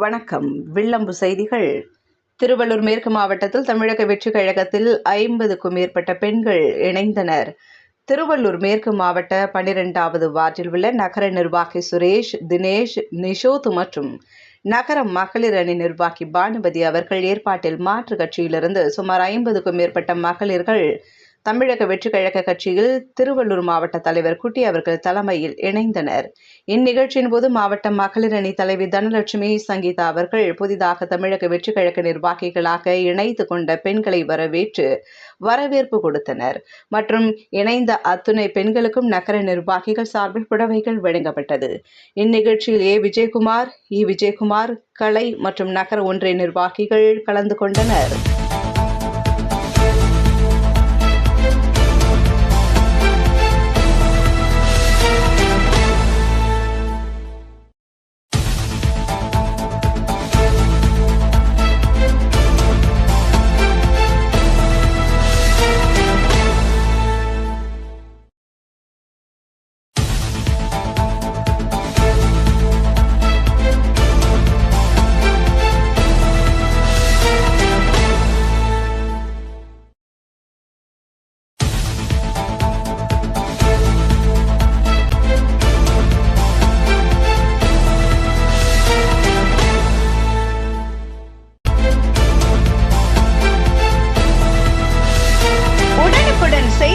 வணக்கம். வில்லம்பு செய்திகள். திருவள்ளூர் மேற்கு மாவட்டத்தில் தமிழக வெற்றி கழகத்தில் ஐம்பதுக்கும் மேற்பட்ட பெண்கள் இணைந்தனர். திருவள்ளூர் மேற்கு மாவட்ட பன்னிரெண்டாவது வார்டில் உள்ள நகர நிர்வாகி சுரேஷ் தினேஷ் நிஷோத் மற்றும் நகர மகளிர் அணி நிர்வாகி பானுபதி அவர்கள் ஏற்பாட்டில் மாற்று கட்சியிலிருந்து சுமார் ஐம்பதுக்கும் மேற்பட்ட மகளிர்கள் தமிழக வெற்றி கழக கட்சியில் திருவள்ளூர் மாவட்ட தலைவர் குட்டி அவர்கள் தலைமையில் இணைந்தனர். இந்நிகழ்ச்சியின் போது மாவட்ட மகளிர் அணி தலைவி தனலட்சுமி சங்கீதா அவர்கள் புதிதாக தமிழக வெற்றி கழக நிர்வாகிகளாக இணைத்து கொண்ட பெண்களை வரவேற்று வரவேற்பு கொடுத்தனர். மற்றும் இணைந்த அத்துணை பெண்களுக்கும் நகர நிர்வாகிகள் சார்பில் புடவைகள் வழங்கப்பட்டது. இந்நிகழ்ச்சியில் ஏ. விஜயகுமார் இ. விஜயகுமார் கலை மற்றும் நகர ஒன்றிய நிர்வாகிகள் கலந்து கொண்டனர்.